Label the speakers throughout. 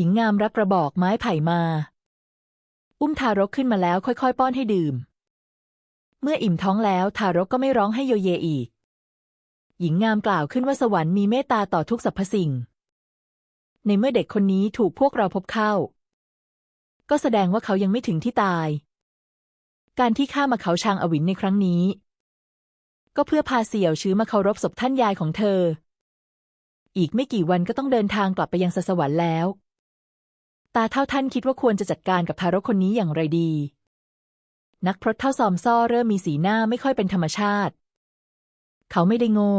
Speaker 1: หญิงงามรับกระบอกไม้ไผ่มา อุ้มทารกขึ้นมาแล้วค่อยๆ ป้อนให้ดื่ม เมื่ออิ่มท้องแล้วทารกก็ไม่ร้องให้โยเยอีก หญิงงามกล่าวขึ้นว่าสวรรค์มีเมตตาต่อทุกสรรพสิ่ง ในเมื่อเด็กคนนี้ถูกพวกเราพบเข้า ก็แสดงว่าเขายังไม่ถึงที่ตาย การที่ข้ามาเขาชางอวินในครั้งนี้ ก็เพื่อพาเสี่ยวชื้อมาเคารพศพท่านยายของเธออีกไม่กี่วันก็ต้องเดินทางกลับไปยังสสวรรค์แล้ว ตาเท่าท่านคิดว่าควรจะจัดการกับทารกคนนี้อย่างไรดี นักพรตเท่าซอมซ่อเริ่มมีสีหน้าไม่ค่อยเป็นธรรมชาติ เขาไม่ได้โง่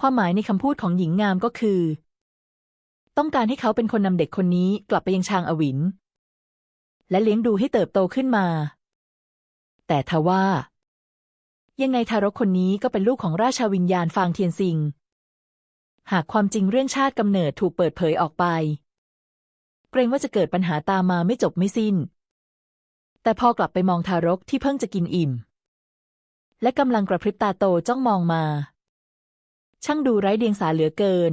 Speaker 1: ความหมายในคำพูดของหญิงงามก็คือ ต้องการให้เขาเป็นคนนำเด็กคนนี้กลับไปยังชางอวิน และเลี้ยงดูให้เติบโตขึ้นมา แต่ทว่า ยังไงทารกคนนี้ก็เป็นลูกของราชาวิญญาณฟางเทียนซิงหากความจริงเรื่องชาติกำเนิดถูกเปิดเผยออกไป เกรงว่าจะเกิดปัญหาตามมาไม่จบไม่สิ้น แต่พอกลับไปมองทารกที่เพิ่งจะกินอิ่ม และกำลังกระพริบตาโตจ้องมองมา ช่างดูไร้เดียงสาเหลือเกิน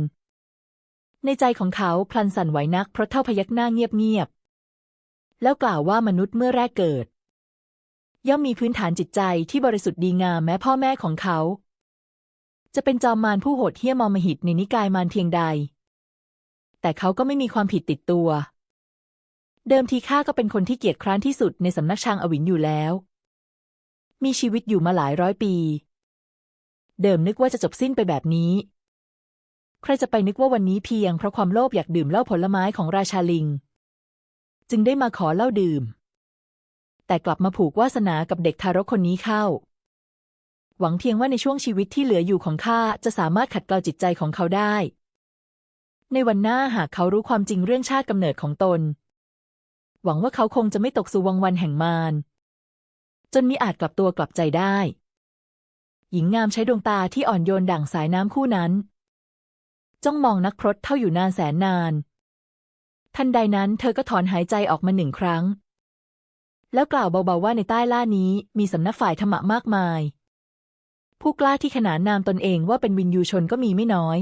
Speaker 1: ในใจของเขาพลันสั่นไหวนักเพราะเท่าพยักหน้าเงียบๆแล้วกล่าวว่ามนุษย์เมื่อแรกเกิด ย่อมมีพื้นฐานจิตใจที่บริสุทธิ์ดีงามแม้พ่อแม่ของเขา จะเป็นจอมมารผู้โหดเหี้ยมอมหิตในนิกายมารเพียงใด แต่เขาก็ไม่มีความผิดติดตัว เดิมทีข้าก็เป็นคนที่เกียจคร้านที่สุดในสำนักชางอวินอยู่แล้ว มีชีวิตอยู่มาหลายร้อยปี เดิมนึกว่าจะจบสิ้นไปแบบนี้ ใครจะไปนึกว่าวันนี้เพียงเพราะความโลภอยากดื่มเหล้าผลไม้ของราชาลิง จึงได้มาขอเหล้าดื่ม แต่กลับมาผูกวาสนากับเด็กทารกคนนี้เข้าหวังเพียงว่าในช่วงชีวิตที่เหลืออยู่ของข้าจะสามารถขัดเกลาจิตใจของเขาได้ ในวันหน้าหากเขารู้ความจริงเรื่องชาติกำเนิดของตน หวังว่าเขาคงจะไม่ตกสู่วังวันแห่งมาร จนมิอาจกลับตัวกลับใจได้ หญิงงามใช้ดวงตาที่อ่อนโยนดั่งสายน้ำคู่นั้น จ้องมองนักพรตเท่าอยู่นานแสนนาน ทันใดนั้นเธอก็ถอนหายใจออกมาหนึ่งครั้ง แล้วกล่าวเบาๆว่าในใต้ล่านี้มีสำนักฝ่ายธรรมะมากมาย ผู้กล้าที่ขนานนามตนเองว่าเป็นวินยูชนก็มีไม่น้อย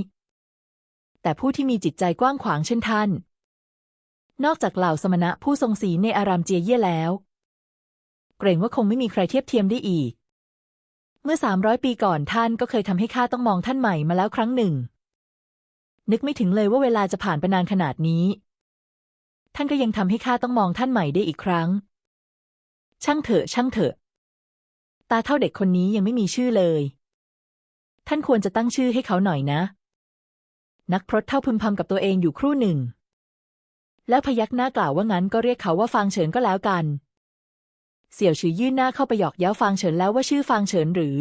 Speaker 1: แต่ผู้ที่มีจิตใจกว้างขวางเช่นท่าน นอกจากเหล่าสมณะผู้ทรงศีลในอารามเจียเย่แล้ว เกรงว่าคงไม่มีใครเทียบเทียมได้อีก เมื่อสามร้อยปีก่อนท่านก็เคยทำให้ข้าต้องมองท่านใหม่มาแล้วครั้งหนึ่ง นึกไม่ถึงเลยว่าเวลาจะผ่านไปนานขนาดนี้ ท่านก็ยังทำให้ข้าต้องมองท่านใหม่ได้อีกครั้ง ช่างเถอะ ช่างเถอะ ตาเท่าเด็กคนนี้ยังไม่มีชื่อเลย ท่านควรจะตั้งชื่อให้เขาหน่อยนะ นักพรตเท่าพึมพำกับตัวเองอยู่ครู่หนึ่ง แล้วพยักหน้ากล่าวว่างั้นก็เรียกเขาว่าฟางเฉินก็แล้วกัน เสี่ยวชือยื่นหน้าเข้าไปหยอกเย้าฟางเฉินแล้วว่าชื่อฟางเฉินหรือ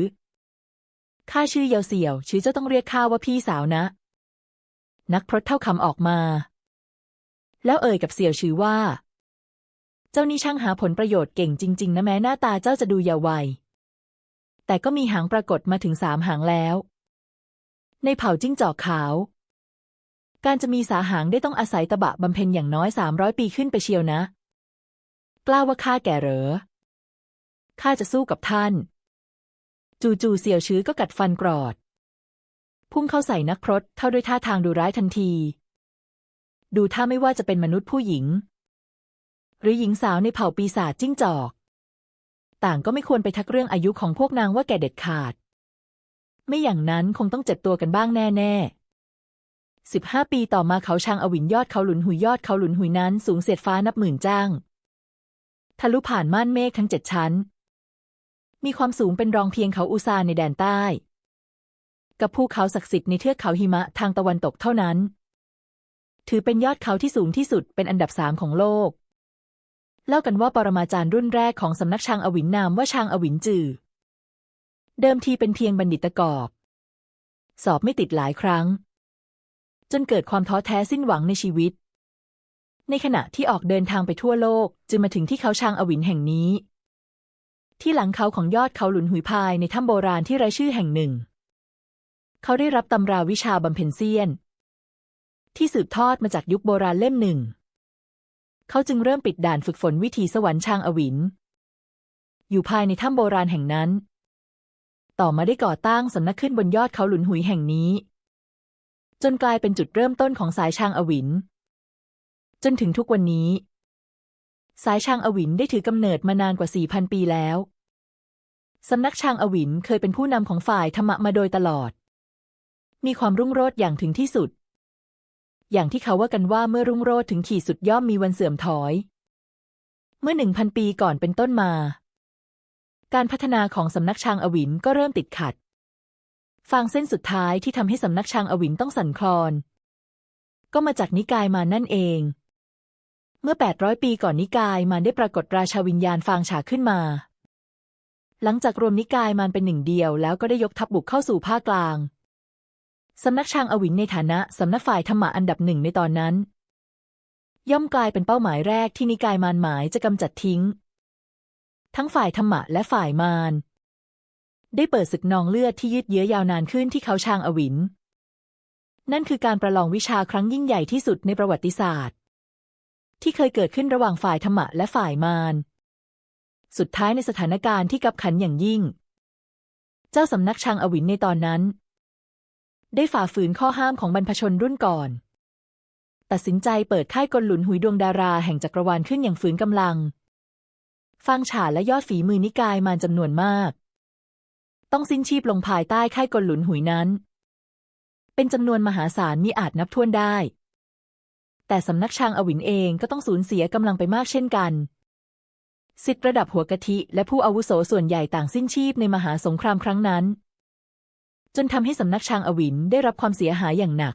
Speaker 1: ข้าชื่อเยาเสี่ยว ชื่อเจ้าต้องเรียกข้าว่าพี่สาวนะ นักพรตเท่าคำออกมา แล้วเอ่ยกับเสี่ยวชือว่า เจ้านี่ช่างหาผลประโยชน์เก่งจริง ๆ นะแม้หน้าตาเจ้าจะดูเยาว์วัย แต่ก็มีหางปรากฏมาถึงสามหางแล้ว ในเผ่าจิ้งจอกขาว การจะมีสาหางได้ต้องอาศัยตะบะบำเพ็ญอย่างน้อยสามร้อยปีขึ้นไปเชียวนะ กล้าว่าข้าแก่เหรอ ข้าจะสู้กับท่าน จู่ๆเสี่ยวชื้อก็กัดฟันกรอด พุ่งเข้าใส่นักพรตเท่าด้วยท่าทางดูร้ายทันที ดูท่าไม่ว่าจะเป็นมนุษย์ผู้หญิง หรือหญิงสาวในเผ่าปีศาจจิ้งจอก ต่างก็ไม่ควรไปทักเรื่องอายุของพวกนางว่าแก่เด็ดขาด ไม่อย่างนั้นคงต้องเจ็บตัวกันบ้างแน่ ๆ สิบห้าปีต่อมาเขาชางอวินยอดเขาหลุนหุยยอดเขาหลุนหุยนั้นสูงเสียดฟ้านับหมื่นจ้าง ทะลุผ่านม่านเมฆทั้งเจ็ดชั้น มีความสูงเป็นรองเพียงเขาอูซาในแดนใต้ กับภูเขาศักดิ์สิทธิ์ในเทือกเขาหิมะทางตะวันตกเท่านั้น ถือเป็นยอดเขาที่สูงที่สุดเป็นอันดับสามของโลก เล่ากันว่าปรมาจารย์รุ่นแรกของสำนักชางอวินนามว่าชางอวินจือ เดิมทีเป็นเพียงบัณฑิตกอบ สอบไม่ติดหลายครั้ง จนเกิดความท้อแท้สิ้นหวังในชีวิต ในขณะที่ออกเดินทางไปทั่วโลกจึงมาถึงที่เขาช้างอวินแห่งนี้ ที่หลังเขาของยอดเขาหลุนหุยพายในถ้ำโบราณที่ไร้ชื่อแห่งหนึ่ง เขาได้รับตำราวิชาบำเพ็ญเซียน ที่สืบทอดมาจากยุคโบราณเล่มหนึ่ง เขาจึงเริ่มปิดด่านฝึกฝนวิถีสวรรค์ช้างอวิน อยู่ภายในถ้ำโบราณแห่งนั้น ต่อมาได้ก่อตั้งสำนักขึ้นบนยอดเขาหลุนหุยแห่งนี้ จนกลายเป็นจุดเริ่มต้นของสายชางอวิน จนถึงทุกวันนี้ สายชางอวินได้ถือกำเนิดมานานกว่า 4,000 ปีแล้ว สำนักชางอวินเคยเป็นผู้นำของฝ่ายธรรมะมาโดยตลอด มีความรุ่งโรจน์อย่างถึงที่สุด อย่างที่เขาว่ากันว่าเมื่อรุ่งโรจน์ถึงขีดสุดย่อมมีวันเสื่อมถอย เมื่อหนึ่งพันปีก่อนเป็นต้นมา การพัฒนาของสำนักชางอวินก็เริ่มติดขัด ฟางเส้นสุดท้ายที่ทำให้สำนักชางอวินต้องสั่นคลอน ก็มาจากนิกายมานั่นเอง เมื่อ 800 ปีก่อนนิกายมารได้ปรากฏราชาวิญญาณฟางฉาขึ้นมา หลังจากรวมนิกายมารเป็นหนึ่งเดียวแล้วก็ได้ยกทัพบุกเข้าสู่ภาคกลาง สำนักชางอวินในฐานะสำนักฝ่ายธรรมะอันดับหนึ่งในตอนนั้น ย่อมกลายเป็นเป้าหมายแรกที่นิกายมารหมายจะกำจัดทิ้ง ทั้งฝ่ายธรรมะและฝ่ายมาร ได้เปิดศึกนองเลือดที่ยืดเยื้อยาวนานขึ้นที่เขาชางอวิน นั่นคือการประลองวิชาครั้งยิ่งใหญ่ที่สุดในประวัติศาสตร์ ที่เคยเกิดขึ้นระหว่างฝ่ายธรรมะและฝ่ายมารสุดท้ายในสถานการณ์ที่กับขันอย่างยิ่ง เจ้าสำนักชางอวินในตอนนั้น ได้ฝ่าฝืนข้อห้ามของบรรพชนรุ่นก่อน ตัดสินใจเปิดค่ายกลหลุนหุยดวงดาราแห่งจักรวาลขึ้นอย่างฝืนกำลัง ฟังฉาและยอดฝีมือนิกายมารจำนวนมาก ต้องสิ้นชีพลงภายใต้ค่ายกลหลุนหุยนั้น เป็นจำนวนมหาศาลมิอาจนับถ้วนได้ แต่สำนักชางอวินเองก็ต้องสูญเสียกำลังไปมากเช่นกันสิทธิระดับหัวกะทิและผู้อาวุโสส่วนใหญ่ต่างสิ้นชีพในมหาสงครามครั้งนั้น จนทำให้สำนักชางอวินได้รับความเสียหายอย่างหนัก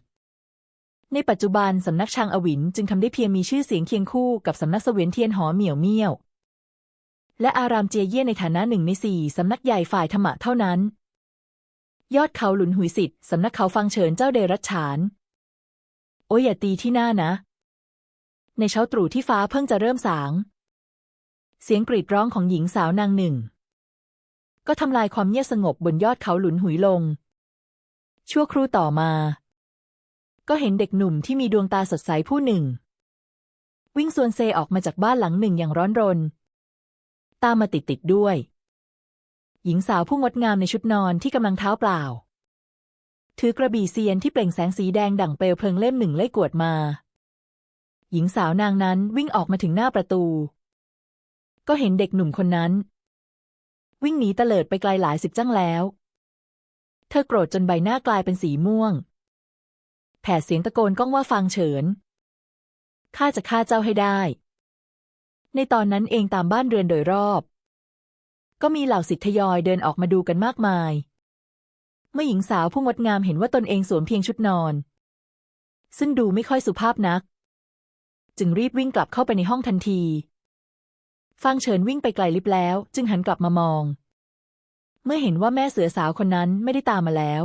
Speaker 1: ในปัจจุบันสำนักชางอวินจึงทำได้เพียงมีชื่อเสียงเคียงคู่กับสำนักเสวียนเทียนหอเหมี่ยวเมี่ยว และอารามเจียเย่ในฐานะหนึ่งในสี่สำนักใหญ่ฝ่ายธรรมะเท่านั้น ยอดเขาหลุนหุยสิทธิ์สำนักเขาฟังเฉินเจ้าเดรัจฉาน โอ้ยอย่าตีที่หน้านะ ในเช้าตรู่ที่ฟ้าเพิ่งจะเริ่มสาง เสียงกรีดร้องของหญิงสาวนางหนึ่ง ก็ทำลายความเงียบสงบบนยอดเขาหลุนหุยลง ชั่วครู่ต่อมา ก็เห็นเด็กหนุ่มที่มีดวงตาสดใสผู้หนึ่ง วิ่งส่วนเซออกมาจากบ้านหลังหนึ่งอย่างร้อนรน ตามมาติดติดด้วย หญิงสาวผู้งดงามในชุดนอนที่กำลังเท้าเปล่า ถือกระบี่เซียนที่เปล่งแสงสีแดงดั่งเปลวเพลิงเล่มหนึ่งไล่กวดมา หญิงสาวนางนั้นวิ่งออกมาถึงหน้าประตู ก็เห็นเด็กหนุ่มคนนั้น วิ่งหนีเตลิดไปไกลหลายสิบจังแล้ว เธอโกรธจนใบหน้ากลายเป็นสีม่วง แผดเสียงตะโกนก้องว่าฟังเฉินข้าจะฆ่าเจ้าให้ได้ ในตอนนั้นเองตามบ้านเรือนโดยรอบ ก็มีเหล่าสิทธิยอยเดินออกมาดูกันมากมาย เมื่อหญิงสาวผู้งดงามเห็นว่าตนเองสวมเพียงชุดนอน ซึ่งดูไม่ค่อยสุภาพนัก จึงรีบวิ่งกลับเข้าไปในห้องทันทีฟังเฉินวิ่งไปไกลลิบแล้ว จึงหันกลับมามอง เมื่อเห็นว่าแม่เสือสาวคนนั้นไม่ได้ตามมาแล้ว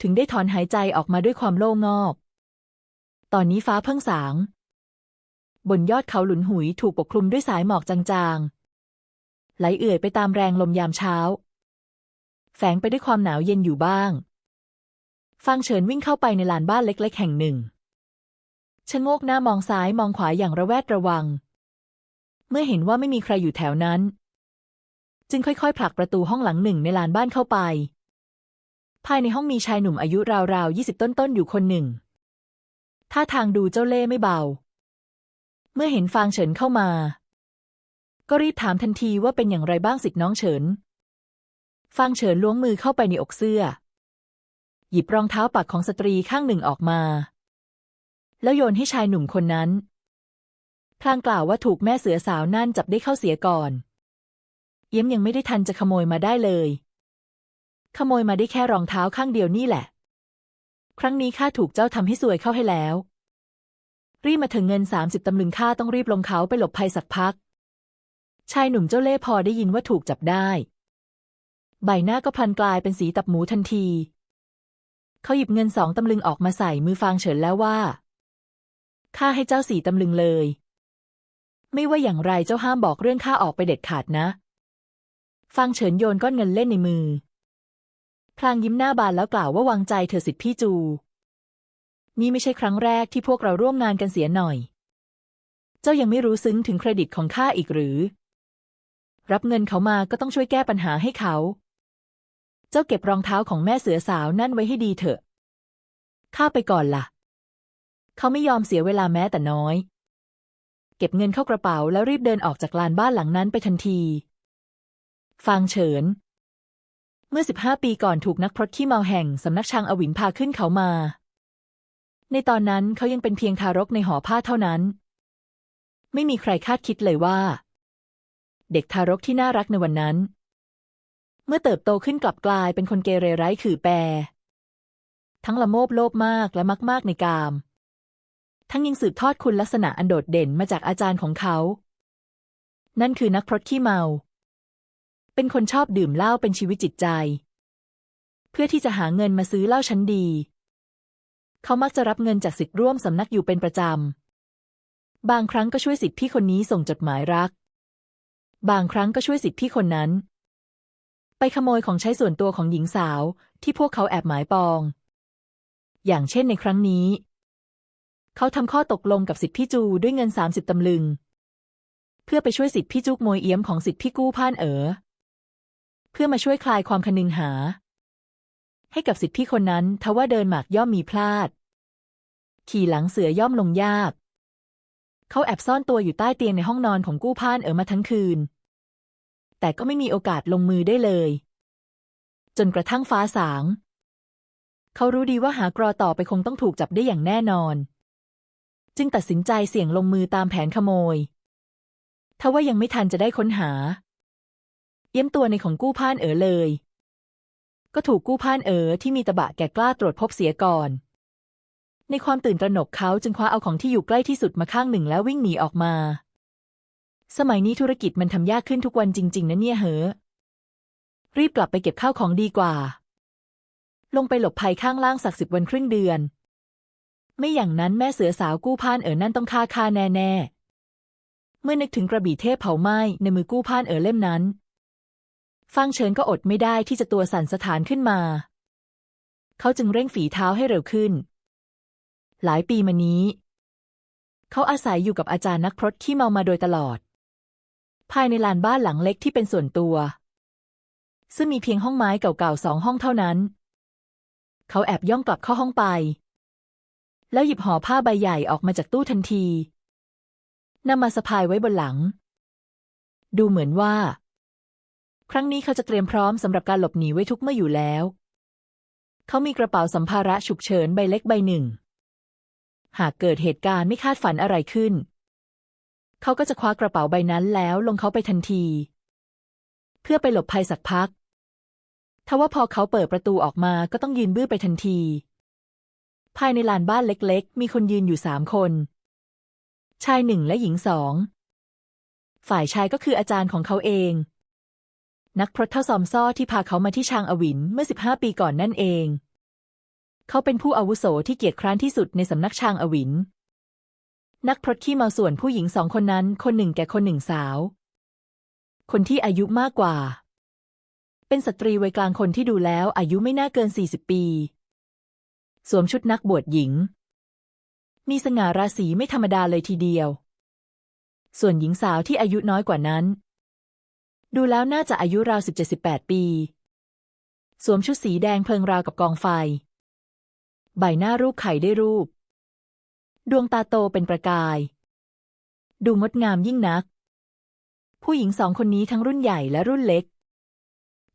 Speaker 1: ถึงได้ถอนหายใจออกมาด้วยความโล่งอก ตอนนี้ฟ้าเพิ่งสาง บนยอดเขาหลุนหุยถูกปกคลุมด้วยสายหมอกจางๆ ไหลเอื่อยไปตามแรงลมยามเช้า แฝงไปด้วยความหนาวเย็นอยู่บ้างฟังเฉินวิ่งเข้าไปในลานบ้านเล็ก ๆ แห่งหนึ่งชะโงกหน้ามองซ้ายมองขวาอย่างระแวดระวัง เมื่อเห็นว่าไม่มีใครอยู่แถวนั้น จึงค่อยๆ ผลักประตูห้องหลังหนึ่งในลานบ้านเข้าไป ภายในห้องมีชายหนุ่มอายุราวๆยี่สิบต้นๆอยู่คนหนึ่งท่าทางดูเจ้าเล่ไม่เบา มื่อเห็นฟางเฉินเข้ามา ก็รีบถามทันทีว่าเป็นอย่างไรบ้างสิทธิน้องเฉิน ฟางเฉินล้วงมือเข้าไปในอกเสื้อ หยิบรองเท้าปักของสตรีข้างหนึ่งออกมา แล้วโยนให้ชายหนุ่มคนนั้น พลางกล่าวว่าถูกแม่เสือสาวนั่นจับได้เข้าเสียก่อนเอี้ยมยังไม่ได้ทันจะขโมยมาได้เลย ขโมยมาได้แค่รองเท้าข้างเดียวนี่แหละ ครั้งนี้ข้าถูกเจ้าทำให้สวยเข้าให้แล้ว รีบมาถึงเงินสามสิบตำลึงข้าต้องรีบลงเขาไปหลบภัยสักพัก ชายหนุ่มเจ้าเล่ห์พอได้ยินว่าถูกจับได้ ใบหน้าก็พลันกลายเป็นสีตับหมูทันที เขาหยิบเงินสองตำลึงออกมาใส่มือฟางเฉินแล้วว่าข้าให้เจ้าสี่ตำลึงเลย ไม่ว่าอย่างไรเจ้าห้ามบอกเรื่องข้าออกไปเด็ดขาดนะฟางเฉินโยนก้อนเงินเล่นในมือ พลางยิ้มหน้าบานแล้วกล่าวว่าวางใจเธอสิทธิพี่จู นี่ไม่ใช่ครั้งแรกที่พวกเราร่วมงานกันเสียหน่อย เจ้ายังไม่รู้ซึ้งถึงเครดิตของข้าอีกหรือ รับเงินเขามาก็ต้องช่วยแก้ปัญหาให้เขา เจ้าเก็บรองเท้าของแม่เสือสาวนั่นไว้ให้ดีเถอะ ข้าไปก่อนล่ะ เขาไม่ยอมเสียเวลาแม้แต่น้อย เก็บเงินเข้ากระเป๋าแล้วรีบเดินออกจากลานบ้านหลังนั้นไปทันที ฟางเฉินเมื่อสิบห้าปีก่อนถูกนักพรตขี้เมาแห่งสำนักชางอวินพาขึ้นเขามา ในตอนนั้นเขายังเป็นเพียงทารกในหอผ้าเท่านั้น ไม่มีใครคาดคิดเลยว่า เด็กทารกที่น่ารักในวันนั้น เมื่อเติบโตขึ้นกลับกลายเป็นคนเกเรไร้ขื่อแปร ทั้งละโมบโลภมากและมักมากในกาม ทั้งยังสืบทอดคุณลักษณะอันโดดเด่นมาจากอาจารย์ของเขา นั่นคือนักพรตขี้เมา เป็นคนชอบดื่มเหล้าเป็นชีวิตจิตใจ เพื่อที่จะหาเงินมาซื้อเหล้าชั้นดี เขามักจะรับเงินจากสิทธิ์ร่วมสำนักอยู่เป็นประจำ บางครั้งก็ช่วยสิทธิ์พี่คนนี้ส่งจดหมายรัก บางครั้งก็ช่วยสิทธิ์พี่คนนั้น ไปขโมยของใช้ส่วนตัวของหญิงสาวที่พวกเขาแอบหมายปอง อย่างเช่นในครั้งนี้ เขาทำข้อตกลงกับสิทธิ์พี่จูด้วยเงินสามสิบตำลึง เพื่อไปช่วยสิทธิ์พี่จุกมวยเอี้ยมของสิทธิ์พี่กู้พ่านเอ๋อเพื่อมาช่วยคลายความคนึงหา ให้กับสิทธิพี่คนนั้น ทว่าเดินหมากย่อมมีพลาด ขี่หลังเสือย่อมลงยาก เขาแอบซ่อนตัวอยู่ใต้เตียงในห้องนอนของกู้พ่านเอ๋อมาทั้งคืน แต่ก็ไม่มีโอกาสลงมือได้เลย จนกระทั่งฟ้าสาง เขารู้ดีว่าหากรอต่อไปคงต้องถูกจับได้อย่างแน่นอน จึงตัดสินใจเสี่ยงลงมือตามแผนขโมยทว่ายังไม่ทันจะได้ค้นหา เยี่ยมตัวในของกู้พ่านเอ๋อเลย ก็ถูกกู้พ่านเอ๋อที่มีตะบะแก่กล้าตรวจพบเสียก่อน ในความตื่นตระหนกเขาจึงคว้าเอาของที่อยู่ใกล้ที่สุดมาข้างหนึ่งแล้ววิ่งหนีออกมา สมัยนี้ธุรกิจมันทำยากขึ้นทุกวันจริง ๆ นะเนี่ยเหอะรีบกลับไปเก็บข้าวของดีกว่า ลงไปหลบภัยข้างล่างสักสิบวันครึ่งเดือน ไม่อย่างนั้นแม่เสือสาวกู้พ่านเอ๋อนั่นต้องฆ่าฆ่าแน่ๆเมื่อนึกถึงกระบี่เทพเผาไหม้ในมือกู้พ่านเอ๋อเล่มนั้น ฟังเฉินก็อดไม่ได้ที่จะตัวสั่นสถานขึ้นมา เขาจึงเร่งฝีเท้าให้เร็วขึ้น หลายปีมานี้ เขาอาศัยอยู่กับอาจารย์นักพรตขี้เมามาโดยตลอด ภายในลานบ้านหลังเล็กที่เป็นส่วนตัว ซึ่งมีเพียงห้องไม้เก่าๆสองห้องเท่านั้น เขาแอบย่องกลับเข้าห้องไป แล้วหยิบห่อผ้าใบใหญ่ออกมาจากตู้ทันทีนำมาสะพายไว้บนหลัง ดูเหมือนว่า ครั้งนี้เขาจะเตรียมพร้อมสำหรับการหลบหนีไว้ทุกเมื่ออยู่แล้ว เขามีกระเป๋าสัมภาระฉุกเฉินใบเล็กใบหนึ่ง หากเกิดเหตุการณ์ไม่คาดฝันอะไรขึ้น เขาก็จะคว้ากระเป๋าใบนั้นแล้วลงเขาไปทันที เพื่อไปหลบภัยสักพักทว่าพอเขาเปิดประตูออกมาก็ต้องยืนบื้อไปทันที ภายในลานบ้านเล็กๆ มีคนยืนอยู่สามคน ชายหนึ่งและหญิงสอง ฝ่ายชายก็คืออาจารย์ของเขาเอง นักพรตเท่าซอมซ่อที่พาเขามาที่ชางอวินเมื่อสิบห้าปีก่อนนั่นเอง เขาเป็นผู้อาวุโสที่เกียรติคร้านที่สุดในสำนักชางอวิน นักพรตขี้เมาส่วนผู้หญิงสองคนนั้น คนหนึ่งแก่คนหนึ่งสาว คนที่อายุมากกว่า เป็นสตรีวัยกลางคนที่ดูแล้วอายุไม่น่าเกินสี่สิบปี สวมชุดนักบวชหญิง มีสง่าราศีไม่ธรรมดาเลยทีเดียวส่วนหญิงสาวที่อายุน้อยกว่านั้น ดูแล้วน่าจะอายุราวสิบเจ็ดสิบแปดปี สวมชุดสีแดงเพลิงราวกับกองไฟ ใบหน้ารูปไข่ได้รูป ดวงตาโตเป็นประกาย ดูงดงามยิ่งนัก ผู้หญิงสองคนนี้ทั้งรุ่นใหญ่และรุ่นเล็ก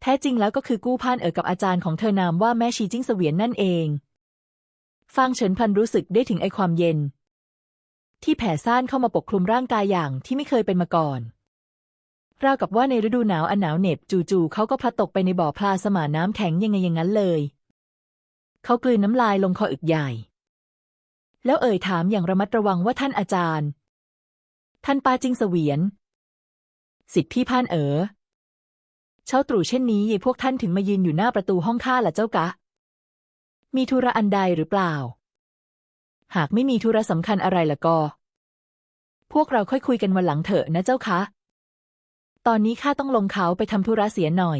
Speaker 1: แท้จริงแล้วก็คือกู้พานเอ๋อกับอาจารย์ของเธอนามว่าแม่ชีจิ้งเสวียนนั่นเองฟางเฉินพันรู้สึกได้ถึงไอความเย็น ที่แผ่ซ่านเข้ามาปกคลุมร่างกายอย่างที่ไม่เคยเป็นมาก่อน ราวกับว่าในฤดูหนาวอันหนาวเหน็บจู่ๆเขาก็พลัดตกไปในบ่อพลาสมาน้ำแข็งยังไงอย่างนั้นเลย เขากลืนน้ำลายลงคออึกใหญ่ แล้วเอ่ยถามอย่างระมัดระวังว่าท่านอาจารย์ ท่านปาจิงเสวียน สิทธิพี่พานเอ๋อเช้าตรู่เช่นนี้ยายพวกท่านถึงมายืนอยู่หน้าประตูห้องข้าล่ะเจ้ากะ มีธุระอันใดหรือเปล่า หากไม่มีธุระสำคัญอะไรละก็ พวกเราค่อยคุยกันวันหลังเถอะนะเจ้าคะ ตอนนี้ข้าต้องลงเขาไปทำธุระเสียหน่อย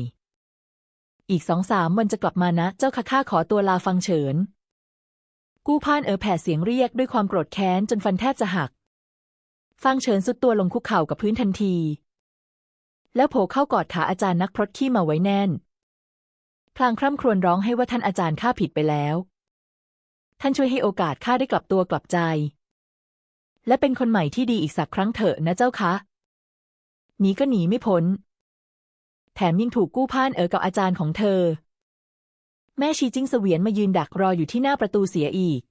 Speaker 1: อีกสองสามวันจะกลับมานะ เจ้าค่ะข้าขอตัวลาฟังเฉิน กู้พานเอ๋อแผ่เสียงเรียกด้วยความโกรธแค้นจนฟันแทบจะหัก ฟังเฉินสุดตัวลงคุกเข่ากับพื้นทันที แล้วโผล่เข้ากอดขาอาจารย์นักพรตขี้มาไว้แน่น พลางคร่ำครวญร้องให้ว่าท่านอาจารย์ข้าผิดไปแล้ว ท่านช่วยให้โอกาสข้าได้กลับตัวกลับใจ และเป็นคนใหม่ที่ดีอีกสักครั้งเถอะนะเจ้าคะ หนีก็หนีไม่พ้น แถมยังถูกกู้พ่านเอ๋อกับอาจารย์ของเธอ แม่ชีจิ้งเสวียนมายืนดักรออยู่ที่หน้าประตูเสียอีก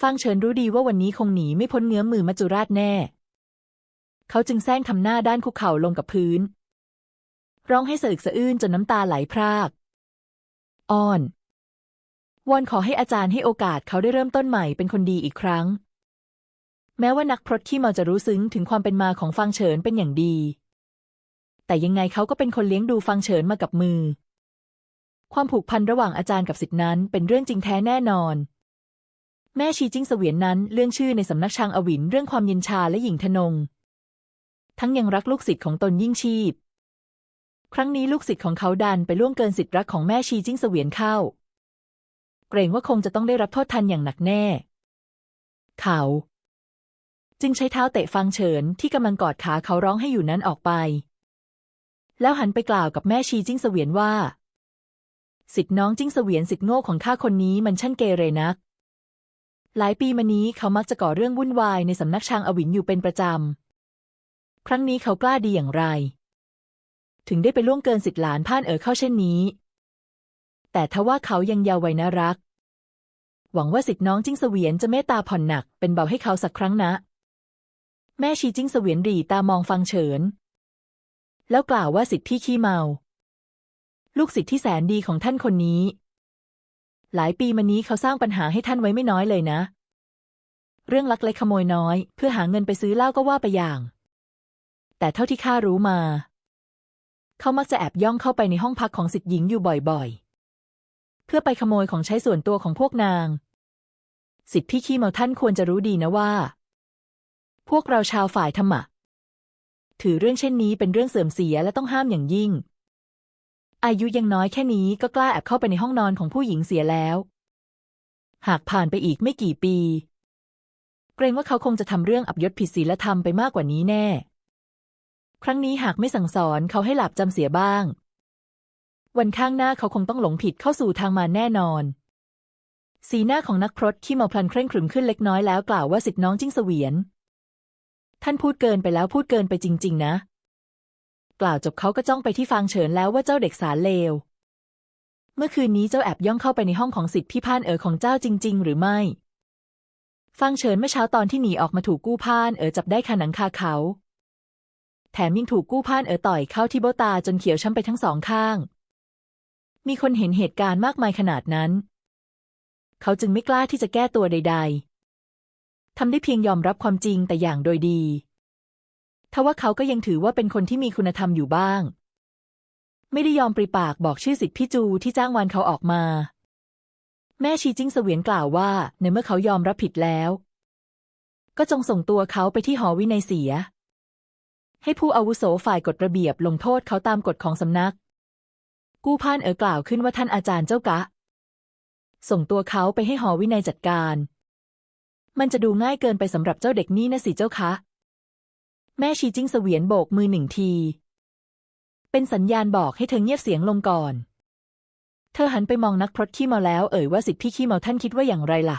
Speaker 1: ฟังเฉินรู้ดีว่าวันนี้คงหนีไม่พ้นเงื้อมมือมัจจุราชแน่ เขาจึงแซงทำหน้าด้านคุกเข่าลงกับพื้น ร้องให้สะอึกสะอื้นจนน้ำตาไหลพรากอ้อนวอนขอให้อาจารย์ให้โอกาสเขาได้เริ่มต้นใหม่เป็นคนดีอีกครั้ง แม้ว่านักพรตขี้เมาจะรู้ซึ้งถึงความเป็นมาของฟังเฉินเป็นอย่างดี แต่ยังไงเขาก็เป็นคนเลี้ยงดูฟังเฉินมากับมือ ความผูกพันระหว่างอาจารย์กับศิษย์นั้นเป็นเรื่องจริงแท้แน่นอน แม่ชีจิ้งเสวียนนั้นเรื่องชื่อในสำนักชางอวินเรื่องความเย็นชาและหญิงทนง ทั้งยังรักลูกศิษย์ของตนยิ่งชีพ ครั้งนี้ลูกศิษย์ของเขาดันไปล่วงเกินสิทธิรักของแม่ชีจิ้งเสวียนเข้า เกรงว่าคงจะต้องได้รับโทษทันอย่างหนักแน่ เขา จึงใช้เท้าเตะฟังเฉินที่กำลังกอดขาเขาร้องให้อยู่นั้นออกไป แล้วหันไปกล่าวกับแม่ชีจิ้งเสวียนว่า สิทธิ์น้องจิ้งเสวียนสิทธิ์โง่ของข้าคนนี้มันช่างเกเรนัก หลายปีมานี้เขามักจะก่อเรื่องวุ่นวายในสำนักชางอวินอยู่เป็นประจำ ครั้งนี้เขากล้าดีอย่างไร ถึงได้ไปล่วงเกินสิทธิ์หลานพ่านเอ๋อเข้าเช่นนี้ แต่ทว่าเขายังเยาว์วัยน่ารักหวังว่าสิทธิ์น้องจิ้งเสวียนจะเมตตาผ่อนหนักเป็นเบาให้เขาสักครั้งนะ แม่ชีจิ้งเสวียนรีตามองฟังเฉิน แล้วกล่าวว่าสิทธิ์พี่ขี้เมา ลูกศิษย์ที่แสนดีของท่านคนนี้ หลายปีมานี้เขาสร้างปัญหาให้ท่านไว้ไม่น้อยเลยนะ เรื่องลักเล็กขโมยน้อย เพื่อหาเงินไปซื้อเหล้าก็ว่าไปอย่าง แต่เท่าที่ข้ารู้มา เขามักจะแอบย่องเข้าไปในห้องพักของสิทธิ์หญิงอยู่บ่อยๆ เพื่อไปขโมยของใช้ส่วนตัวของพวกนาง สิทธิพี่ขี้เมาท่านควรจะรู้ดีนะว่า พวกเราชาวฝ่ายธรรมะ ถือเรื่องเช่นนี้เป็นเรื่องเสื่อมเสียและต้องห้ามอย่างยิ่ง อายุยังน้อยแค่นี้ก็กล้าแอบเข้าไปในห้องนอนของผู้หญิงเสียแล้ว หากผ่านไปอีกไม่กี่ปี เกรงว่าเขาคงจะทำเรื่องอับยศผิดศีลธรรมไปมากกว่านี้แน่ ครั้งนี้หากไม่สั่งสอนเขาให้หลับจำเสียบ้าง วันข้างหน้าเขาคงต้องหลงผิดเข้าสู่ทางมาแน่นอนสีหน้าของนักพรตขี้เมาพลันเคร่งขรึมขึ้นเล็กน้อยแล้วกล่าวว่าสิทธิน้องจิ้งเสวียน ท่านพูดเกินไปแล้วพูดเกินไปจริง ๆ นะ กล่าวจบเขาก็จ้องไปที่ฟางเฉินแล้วว่าเจ้าเด็กสารเลว เมื่อคืนนี้เจ้าแอบย่องเข้าไปในห้องของสิทธิพี่พานเอ๋อของเจ้าจริง ๆ หรือไม่ ฟางเฉินเมื่อเช้าตอนที่หนีออกมาถูกกู้พานเอ๋อจับได้คาหนังคาเขา แถมยังถูกกู้พานเอ๋อต่อยเข้าที่เบ้าตาจนเขียวช้ำไปทั้งสองข้าง มีคนเห็นเหตุการณ์มากมายขนาดนั้น เขาจึงไม่กล้าที่จะแก้ตัวใด ๆ ทำได้เพียงยอมรับความจริงแต่อย่างโดยดี ทว่าเขาก็ยังถือว่าเป็นคนที่มีคุณธรรมอยู่บ้าง ไม่ได้ยอมปริปากบอกชื่อสิทธิพี่จูที่จ้างวานเขาออกมา แม่ชีจิ้งเสวียนกล่าวว่าในเมื่อเขายอมรับผิดแล้ว ก็จงส่งตัวเขาไปที่หอวินัยเสีย ให้ผู้อาวุโสฝ่ายกฎระเบียบลงโทษเขาตามกฎของสำนัก กู้พานเอ๋อกล่าวขึ้นว่าท่านอาจารย์เจ้ากะ ส่งตัวเขาไปให้หอวินัยจัดการ มันจะดูง่ายเกินไปสำหรับเจ้าเด็กนี่นะสิเจ้าคะ แม่ชีจิ้งเสวียนโบกมือหนึ่งที เป็นสัญญาณบอกให้เธอเงียบเสียงลงก่อน เธอหันไปมองนักพรตขี้เมาแล้วเอ่ยว่าสิทธิพี่ขี้เมาท่านคิดว่าอย่างไรล่ะ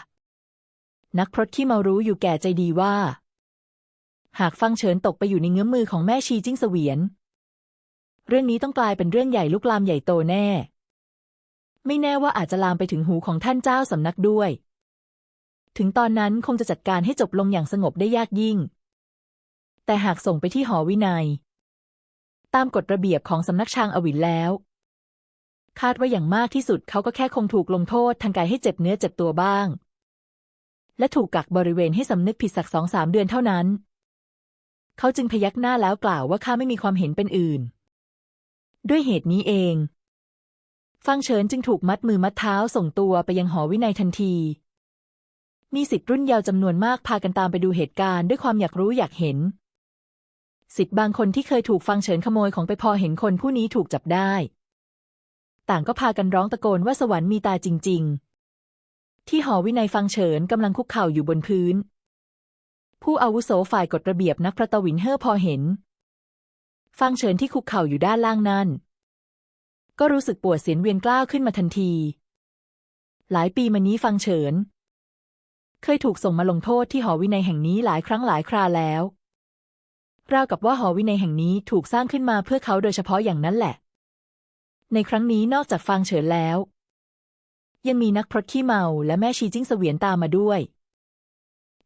Speaker 1: นักพรตขี้เมารู้อยู่แก่ใจดีว่า หากฟังเฉินตกไปอยู่ในเงื้อมมือของแม่ชีจิ้งเสวียน เรื่องนี้ต้องกลายเป็นเรื่องใหญ่ลุกลามใหญ่โตแน่ ไม่แน่ว่าอาจจะลามไปถึงหูของท่านเจ้าสำนักด้วย ถึงตอนนั้นคงจะจัดการให้จบลงอย่างสงบได้ยากยิ่ง แต่หากส่งไปที่หอวินัย ตามกฎระเบียบของสำนักชางอวินแล้ว คาดว่าอย่างมากที่สุดเขาก็แค่คงถูกลงโทษทางกายให้เจ็บเนื้อเจ็บตัวบ้าง และถูกกักบริเวณให้สำนึกผิดสักสองสามเดือนเท่านั้น เขาจึงพยักหน้าแล้วกล่าวว่าข้าไม่มีความเห็นเป็นอื่น ด้วยเหตุนี้เอง ฟังเฉินจึงถูกมัดมือมัดเท้าส่งตัวไปยังหอวินัยทันที มีสิทธิ์รุ่นเยาว์จำนวนมากพากันตามไปดูเหตุการณ์ด้วยความอยากรู้อยากเห็น สิทธิ์บางคนที่เคยถูกฟังเฉินขโมยของไปพอเห็นคนผู้นี้ถูกจับได้ ต่างก็พากันร้องตะโกนว่าสวรรค์มีตาจริง ๆ ที่หอวินัยฟังเฉินกำลังคุกเข่าอยู่บนพื้น ผู้อาวุโสฝ่ายกฎระเบียบนักประตวินเฮอพอเห็น ฟังเฉินที่คุกเข่าอยู่ด้านล่างนั่น ก็รู้สึกปวดเสียนเวียนกล้าวขึ้นมาทันทีหลายปีมานี้ฟังเฉิน เคยถูกส่งมาลงโทษที่หอวินัยแห่งนี้หลายครั้งหลายคราแล้ว ราวกับว่าหอวินัยแห่งนี้ถูกสร้างขึ้นมาเพื่อเขาโดยเฉพาะอย่างนั้นแหละ ในครั้งนี้นอกจากฟังเฉินแล้ว ยังมีนักพรตขี้เมาและแม่ชีจิ้งเสวียนตามมาด้วย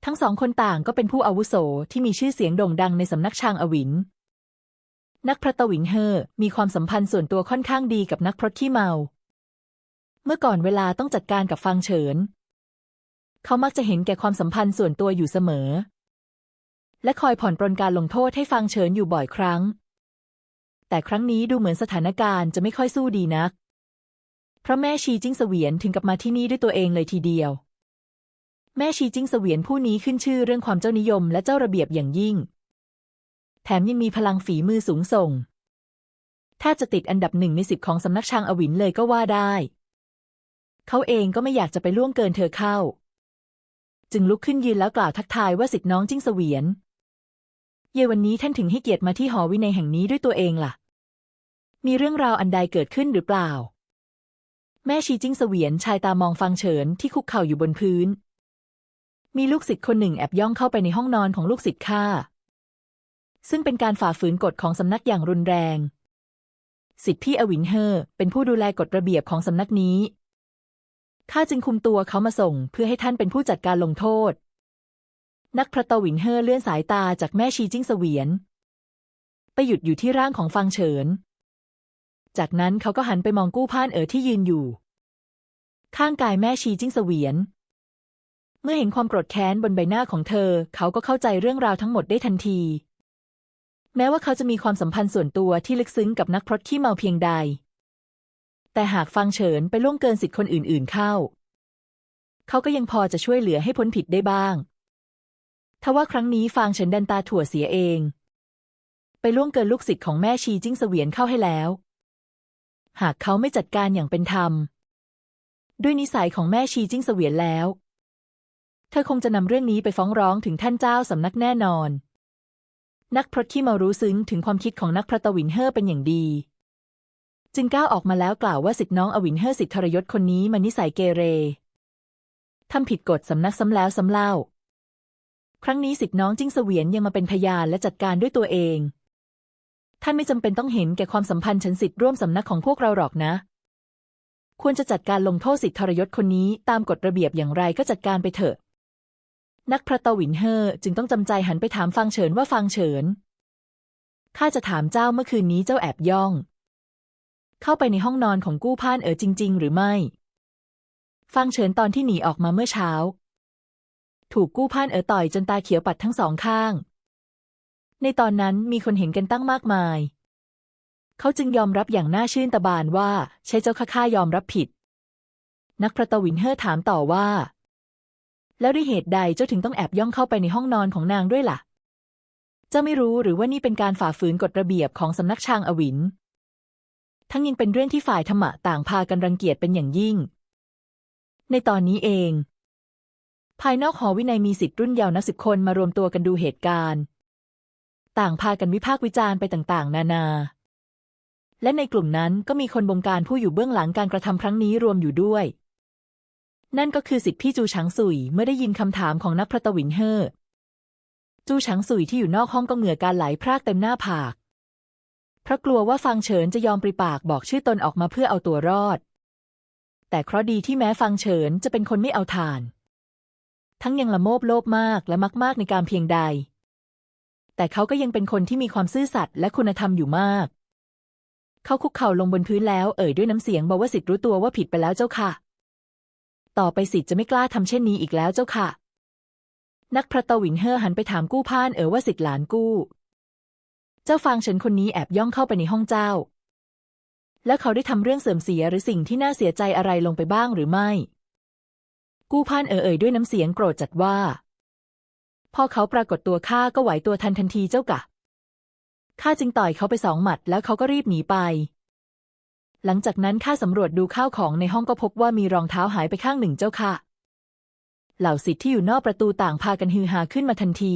Speaker 1: ทั้งสองคนต่างก็เป็นผู้อาวุโสที่มีชื่อเสียงโด่งดังในสำนักชางอวินนักพรตวิงเฮอมีความสัมพันธ์ส่วนตัวค่อนข้างดีกับนักพรตขี้เมา เมื่อก่อนเวลาต้องจัดการกับฟังเฉิน เขามักจะเห็นแก่ความสัมพันธ์ส่วนตัวอยู่เสมอ และคอยผ่อนปรนการลงโทษให้ฟังเฉินอยู่บ่อยครั้ง แต่ครั้งนี้ดูเหมือนสถานการณ์จะไม่ค่อยสู้ดีนัก เพราะแม่ชีจิ้งเสวียนถึงกับมาที่นี่ด้วยตัวเองเลยทีเดียว แม่ชีจิ้งเสวียนผู้นี้ขึ้นชื่อเรื่องความเจ้านิยมและเจ้าระเบียบอย่างยิ่ง แถมยังมีพลังฝีมือสูงส่งแทบจะติดอันดับหนึ่งในสิบของสำนักชางอวินเลยก็ว่าได้ เขาเองก็ไม่อยากจะไปล่วงเกินเธอเข้า จึงลุกขึ้นยืนแล้วกล่าวทักทายว่าสิทธิน้องจิ้งเสวียน เยวันนี้ท่านถึงให้เกียรติมาที่หอวินัยแห่งนี้ด้วยตัวเองล่ะ มีเรื่องราวอันใดเกิดขึ้นหรือเปล่า แม่ชีจิ้งเสวียนชายตามองฟังเฉินที่คุกเข่าอยู่บนพื้น มีลูกศิษย์คนหนึ่งแอบย่องเข้าไปในห้องนอนของลูกศิษย์ข้า ซึ่งเป็นการฝ่าฝืนกฎของสำนักอย่างรุนแรง สิทธิพี่อวินเฮอเป็นผู้ดูแลกฎระเบียบของสำนักนี้ ข้าจึงคุมตัวเขามาส่งเพื่อให้ท่านเป็นผู้จัดการลงโทษ นักพระตวินเฮอเลื่อนสายตาจากแม่ชีจิ้งเสวียน ไปหยุดอยู่ที่ร่างของฟังเฉิน จากนั้นเขาก็หันไปมองกู้พ่านเอ๋อที่ยืนอยู่ ข้างกายแม่ชีจิ้งเสวียน เมื่อเห็นความโกรธแค้นบนใบหน้าของเธอ เขาก็เข้าใจเรื่องราวทั้งหมดได้ทันที แม้ว่าเขาจะมีความสัมพันธ์ส่วนตัวที่ลึกซึ้งกับนักพรตขี้เมาเพียงใด แต่หากฟังเฉินไปล่วงเกินสิทธิคนอื่น ๆ เข้า เขาก็ยังพอจะช่วยเหลือให้พ้นผิดได้บ้างทว่าครั้งนี้ฟางเฉินดันตาถั่วเสียเอง ไปล่วงเกินลูกศิษย์ของแม่ชีจิ้งเสวียนเข้าให้แล้ว หากเขาไม่จัดการอย่างเป็นธรรม ด้วยนิสัยของแม่ชีจิ้งเสวียนแล้ว เธอคงจะนำเรื่องนี้ไปฟ้องร้องถึงท่านเจ้าสำนักแน่นอน นักพรตที่มารู้ซึ้งถึงความคิดของนักพระตวินเฮอเป็นอย่างดี จึงก้าวออกมาแล้วกล่าวว่าสิทธิน้องอวินเฮอร์สิทธิทรยศคนนี้มันนิสัยเกเรทำผิดกฎสำนักซ้ำแล้วซ้ำเล่า ครั้งนี้สิทธิน้องจิ้งเสวียนยังมาเป็นพยานและจัดการด้วยตัวเอง ท่านไม่จำเป็นต้องเห็นแก่ความสัมพันธ์ฉันสิทธิร่วมสำนักของพวกเราหรอกนะ ควรจะจัดการลงโทษสิทธิทรยศคนนี้ตามกฎระเบียบอย่างไรก็จัดการไปเถอะ นักพระตวินเฮอร์จึงต้องจำใจหันไปถามฟังเฉินว่าฟังเฉินข้าจะถามเจ้าเมื่อคืนนี้เจ้าแอบย่อง เข้าไปในห้องนอนของกู้พ่านเอ๋อจริง ๆ หรือไม่ ฟังเฉินตอนที่หนีออกมาเมื่อเช้า ถูกกู้พ่านเอ๋อต่อยจนตาเขียวปัดทั้งสองข้าง ในตอนนั้นมีคนเห็นกันตั้งมากมาย เขาจึงยอมรับอย่างน่าชื่นตาบานว่า ใช่เจ้าข้าข้ายอมรับผิด นักพระตวินเฮอถามต่อว่า แล้วด้วยเหตุใดเจ้าถึงต้องแอบย่องเข้าไปในห้องนอนของนางด้วยล่ะ เจ้าไม่รู้หรือว่านี่เป็นการฝ่าฝืนกฎระเบียบของสำนักชางอวิน ทั้งยังเป็นเรื่องที่ฝ่ายธรรมะต่างพากันรังเกียจเป็นอย่างยิ่ง ในตอนนี้เอง ภายนอกหอวินัยมีสิทธิ์รุ่นเยาว์นักสิบคนมารวมตัวกันดูเหตุการณ์ ต่างพากันวิพากษ์วิจารณ์ไปต่างๆ นานา และในกลุ่มนั้นก็มีคนบงการผู้อยู่เบื้องหลังการกระทำครั้งนี้รวมอยู่ด้วย นั่นก็คือสิทธิพี่จูฉางสุยเมื่อได้ยินคำถามของนักพระตวินเฮอจูฉางสุยที่อยู่นอกห้องก็เหงื่อการไหลพรากเต็มหน้าผาก เพราะกลัวว่าฟังเฉินจะยอมปริปากบอกชื่อตนออกมาเพื่อเอาตัวรอด แต่เคราะห์ดีที่แม้ฟังเฉินจะเป็นคนไม่เอาทาน ทั้งยังละโมบโลภมากและมักมากในการเพียงใด แต่เขาก็ยังเป็นคนที่มีความซื่อสัตย์และคุณธรรมอยู่มาก เขาคุกเข่าลงบนพื้นแล้วเอ่ยด้วยน้ำเสียงบอกว่าสิทธิ์รู้ตัวว่าผิดไปแล้วเจ้าค่ะ ต่อไปสิทธิ์จะไม่กล้าทำเช่นนี้อีกแล้วเจ้าค่ะ นักพระตวินเฮอหันไปถามกู้พ่านเอ๋อว่าสิทธิ์หลานกู้ เจ้าฟางเฉินคนนี้แอบย่องเข้าไปในห้องเจ้า แล้วเขาได้ทำเรื่องเสื่อมเสียหรือสิ่งที่น่าเสียใจอะไรลงไปบ้างหรือไม่ กู้พานเอ๋อเอ่ยด้วยน้ำเสียงโกรธจัดว่า พอเขาปรากฏตัวข้าก็ไหวตัวทันทันทีเจ้ากะข้าจึงต่อยเขาไปสองหมัดแล้วเขาก็รีบหนีไป หลังจากนั้นข้าสำรวจดูข้าวของในห้องก็พบว่ามีรองเท้าหายไปข้างหนึ่งเจ้าค่ะ เหล่าสิทธิ์ที่อยู่นอกประตูต่างพากันฮือฮาขึ้นมาทันที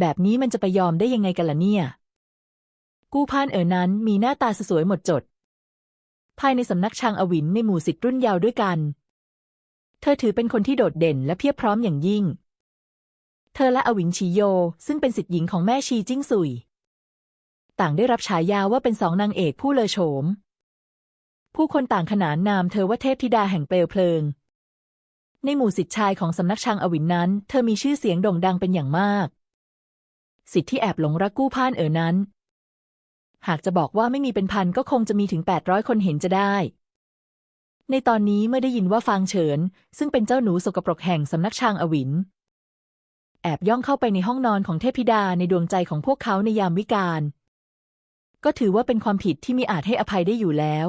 Speaker 1: แบบนี้มันจะไปยอมได้ยังไงกันล่ะเนี่ย กู้พานเอ๋อนั้นมีหน้าตาสวยหมดจด ภายในสำนักชางอวินในหมู่สิทธิ์รุ่นเยาว์ด้วยกัน เธอถือเป็นคนที่โดดเด่นและเพียบพร้อมอย่างยิ่ง เธอและอวินชีโย ซึ่งเป็นสิทธิ์หญิงของแม่ชีจิ้งสุย ต่างได้รับฉายาว่าเป็นสองนางเอกผู้เลอโฉม ผู้คนต่างขนานนามเธอว่าเทพธิดาแห่งเปลวเพลิงในหมู่สิทธิชายของสำนักชางอวินนั้น เธอมีชื่อเสียงโด่งดังเป็นอย่างมาก สิทธิ์ที่แอบหลงรักกู้พ่านเอ๋อนั้น หากจะบอกว่าไม่มีเป็นพันก็คงจะมีถึง 800 คนเห็นจะได้ ในตอนนี้เมื่อได้ยินว่าฟางเฉิน ซึ่งเป็นเจ้าหนูสกปรกแห่งสำนักชางอวิน แอบย่องเข้าไปในห้องนอนของเทพธิดาในดวงใจของพวกเขาในยามวิกาลก็ถือว่าเป็นความผิดที่มีอาจให้อภัยได้อยู่แล้ว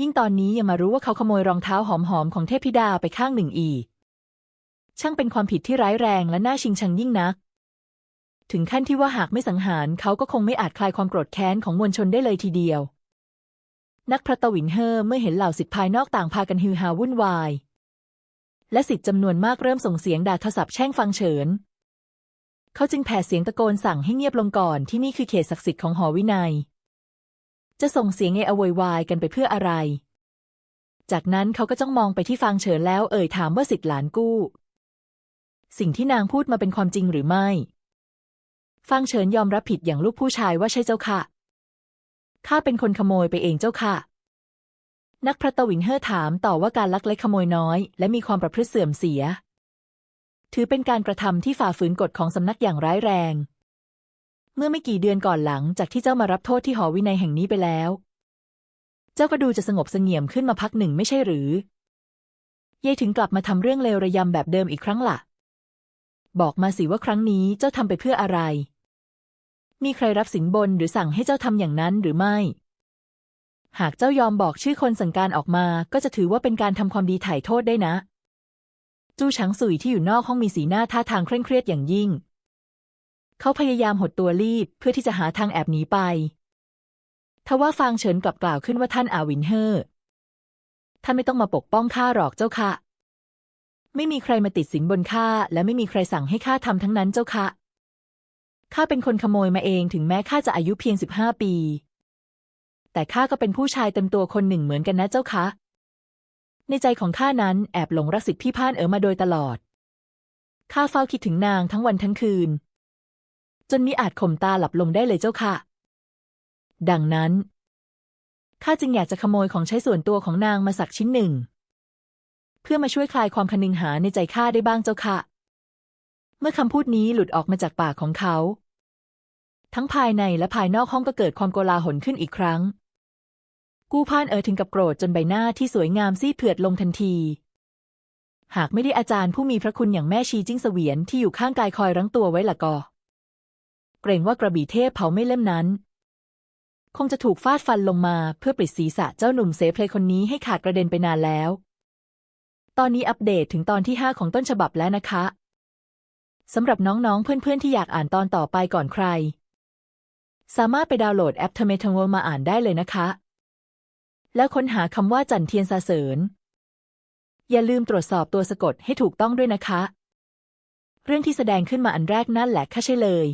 Speaker 1: ยิ่งตอนนี้ยังมารู้ว่าเขาขโมยรองเท้าหอมๆของเทพธิดาไปข้างหนึ่งอีก ช่างเป็นความผิดที่ร้ายแรงและน่าชิงชังยิ่งนัก ถึงขั้นที่ว่าหากไม่สังหารเขาก็คงไม่อาจคลายความโกรธแค้นของมวลชนได้เลยทีเดียว นักพระตวินเฮอเมื่อเห็นเหล่าสิทธิภายนอกต่างพากันฮือฮาวุ่นวาย และสิทธิ์จำนวนมากเริ่มส่งเสียงด่าทศัพท์แช่งฟังเฉิน เขาจึงแผ่เสียงตะโกนสั่งให้เงียบลงก่อนที่นี่คือเขตศักดิ์สิทธิ์ของหอวินัย จะส่งเสียงเออวยวายกันไปเพื่ออะไร จากนั้นเขาก็จ้องมองไปที่ฟางเฉินแล้วเอ่ยถามว่าสิทธิ์หลานกู้ สิ่งที่นางพูดมาเป็นความจริงหรือไม่ ฟางเฉินยอมรับผิดอย่างลูกผู้ชายว่าใช่เจ้าค่ะ ข้าเป็นคนขโมยไปเองเจ้าค่ะ นักพระตวินเฮอถามต่อว่าการลักเล็กขโมยน้อย และมีความประพฤติเสื่อมเสีย ถือเป็นการกระทำที่ฝ่าฝืนกฎของสำนักอย่างร้ายแรง เมื่อไม่กี่เดือนก่อนหลังจากที่เจ้ามารับโทษที่หอวินัยแห่งนี้ไปแล้ว เจ้าก็ดูจะสงบเสงี่ยมขึ้นมาพักหนึ่งไม่ใช่หรือเย่ถึงกลับมาทำเรื่องเลวระยำแบบเดิมอีกครั้งละ่ะ บอกมาสิว่าครั้งนี้เจ้าทำไปเพื่ออะไร มีใครรับสินบนหรือสั่งให้เจ้าทำอย่างนั้นหรือไม่ หากเจ้ายอมบอกชื่อคนสั่งการออกมา ก็จะถือว่าเป็นการทำความดีไถ่โทษได้นะ จู้ชังสุยที่อยู่นอกห้องมีสีหน้าท่าทางเคร่งเครียดอย่างยิ่ง เขาพยายามหดตัวรีบเพื่อที่จะหาทางแอบหนีไป ทว่าฟางเฉินกลับกล่าวขึ้นว่าท่านอาวินเฮอท่านไม่ต้องมาปกป้องข้าหรอกเจ้าค่ะ ไม่มีใครมาติดสินบนข้าและไม่มีใครสั่งให้ข้าทำทั้งนั้นเจ้าค่ะ ข้าเป็นคนขโมยมาเองถึงแม้ข้าจะอายุเพียงสิบห้าปี แต่ข้าก็เป็นผู้ชายเต็มตัวคนหนึ่งเหมือนกันนะเจ้าคะ ในใจของข้านั้นแอบหลงรักสิทธิพี่พานเอ๋อมาโดยตลอด ข้าเฝ้าคิดถึงนางทั้งวันทั้งคืน จนมิอาจข่มตาหลับลงได้เลยเจ้าค่ะ ดังนั้นข้าจึงอยากจะขโมยของใช้ส่วนตัวของนางมาสักชิ้นหนึ่ง เพื่อมาช่วยคลายความคนึงหาในใจข้าได้บ้างเจ้าค่ะ เมื่อคำพูดนี้หลุดออกมาจากปากของเขา ทั้งภายในและภายนอกห้องก็เกิดความโกลาหลขึ้นอีกครั้ง กู้พานเอ๋อถึงกับโกรธจนใบหน้าที่สวยงามซีดเผือดลงทันที หากไม่ได้อาจารย์ผู้มีพระคุณอย่างแม่ชีจิ้งเสวียนที่อยู่ข้างกายคอยรั้งตัวไว้ละก็ เกรงว่ากระบี่เทพเผาไม่เล่มนั้น คงจะถูกฟาดฟันลงมาเพื่อปลิดศีรษะเจ้าหนุ่มเสเพลคนนี้ให้ขาดกระเด็นไปนานแล้ว ตอนนี้อัปเดตถึงตอนที่5ของต้นฉบับแล้วนะคะสำหรับน้องๆ เพื่อนๆ ที่อยากอ่านตอนต่อไปก่อนใคร สามารถไปดาวน์โหลดแอปเทเมทงโวมาอ่านได้เลยนะคะ แล้วค้นหาคำว่าจันเทียนซาเสริญ อย่าลืมตรวจสอบตัวสะกดให้ถูกต้องด้วยนะคะ เรื่องที่แสดงขึ้นมาอันแรกนั่นแหละค่ะใช่เลย